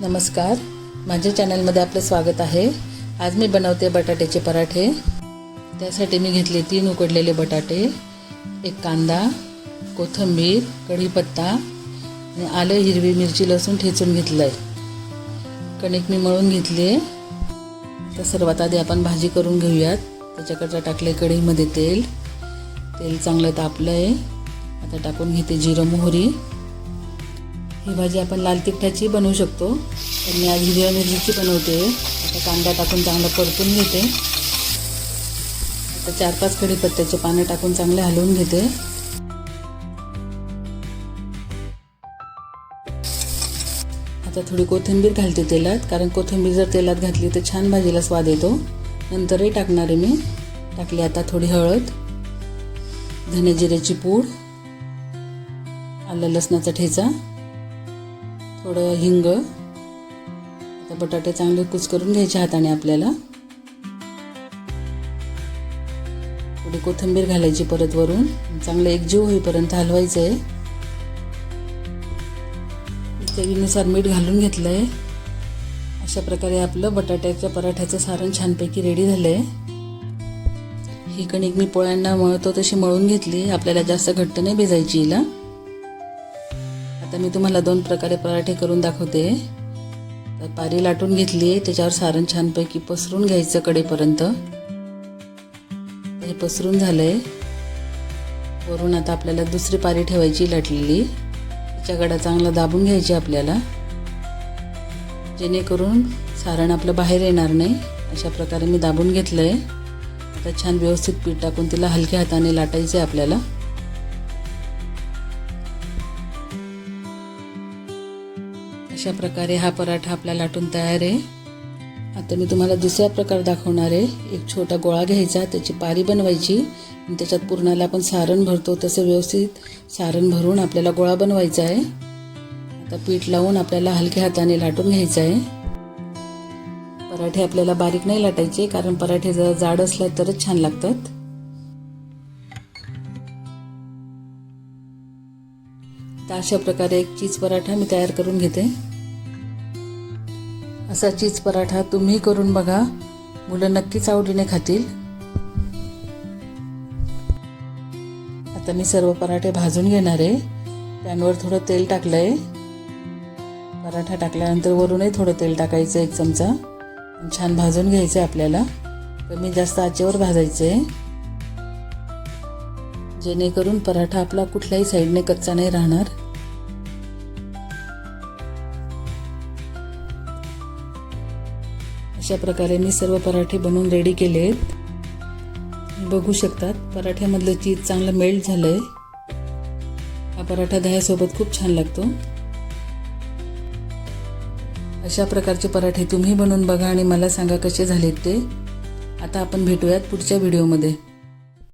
नमस्कार. माझ्या चॅनलमध्ये आपलं स्वागत आहे. आज मी बनवते बटाट्याचे पराठे. त्यासाठी मी घेतले तीन उकडलेले बटाटे एक कांदा कोथिंबीर कढीपत्ता आणि आलं हिरवी मिरची लसूण ठेचून घेतलं आहे कणिक मी मळून घेतली. आहे तर सर्वात आधी आपण भाजी करून घेऊयात. त्याच्याकडचं टाकले कढीमध्ये तेल. तेल चांगलं तापलं आहे आता टाकून घेते जिरं मोहरी. ही भाजी आपण लाल तिखटाची बनवू शकतो. तर मी आज हिरव्या मिरचीची बनवते. आता कांदा टाकून चांगलं परतून घेते. आता चार पाच कढीपत्त्याचे पानं टाकून चांगले हलवून घेते. आता थोडी कोथिंबीर घालते तेलात कारण कोथिंबीर जर तेलात घातली तर छान भाजीला स्वाद येतो. नंतरही टाकणार आहे मी. टाकली आता थोडी हळद धने जिऱ्याची पूड आलं लसणाचा ठेचा थोडं हिंग आता बटाटे चांगले कुच करून घ्यायचे हाताने आपल्याला. थोडी कोथिंबीर घालायची परत वरून. चांगलं एकजीव होईपर्यंत हलवायचं आहे चवीनुसार मीठ घालून घेतलं आहे अशा प्रकारे आपलं बटाट्याच्या पराठ्याचं सारण छानपैकी रेडी झालं आहे ही कणिक मी पोळ्यांना मळतो तशी मळून घेतली. आपल्याला जास्त घट्ट नाही भिजायची हिला. आता मी तुम्हाला दोन प्रकारे पराठे करून दाखवते. तर पारी लाटून घेतली आहे त्याच्यावर सारण छानपैकी पसरून घ्यायचं कडेपर्यंत हे पसरून झालं आहे वरून आता आपल्याला दुसरी पारी ठेवायची लाटलेली. त्याच्या गडा चांगला दाबून घ्यायची आपल्याला. जेणेकरून सारण आपलं बाहेर येणार नाही. अशा प्रकारे मी दाबून घेतलं आहे आता छान व्यवस्थित पीठ टाकून तिला हलक्या हाताने लाटायचं आहे आपल्याला. अशा प्रकारे हा पराठा आपला लाटून तयार आहे. आता मी तुम्हाला दुसरा प्रकार दाखवणार आहे. एक छोटा गोळा घ्यायचा त्याची पारी बनवायची. आणि त्याच्यात पूर्णाला आपण सारण भरतो तसं व्यवस्थित सारण भरून आपल्याला गोळा बनवायचा आहे. आता पीठ लावून आपल्याला हलक्या हाताने लाटून घ्यायचं आहे. पराठे आपल्याला बारीक नाही लाटायचे कारण पराठे जर जाड असल्या तरच छान लागतात. तर अशा प्रकारे एक चीज पराठा मी तयार करून घेते. असा चीज पराठा तुम्ही करून बघा. मुलं नक्कीच आवडीने खातील. आता मी सर्व पराठे भाजून घेणार आहे. पॅनवर थोडं तेल टाकलं आहे पराठा टाकल्यानंतर वरूनही थोडं तेल टाकायचं एक चमचा. छान भाजून घ्यायचं आहे आपल्याला. कमी जास्त आचेवर भाजायचं आहे जेणेकरून पराठा आपला कुठल्याही साईडने कच्चा नाही राहणार. अशा प्रकारे मी सर्व पराठे बनवून रेडी केले आहेत. बघू शकतात पराठ्यामधलं चीज चांगलं मेल्ट झालं आहे हा पराठा दह्यासोबत खूप छान लागतो. अशा प्रकारचे पराठे तुम्ही बनवून बघा आणि मला सांगा कसे झालेत ते. आता आपण भेटूयात पुढच्या व्हिडिओमध्ये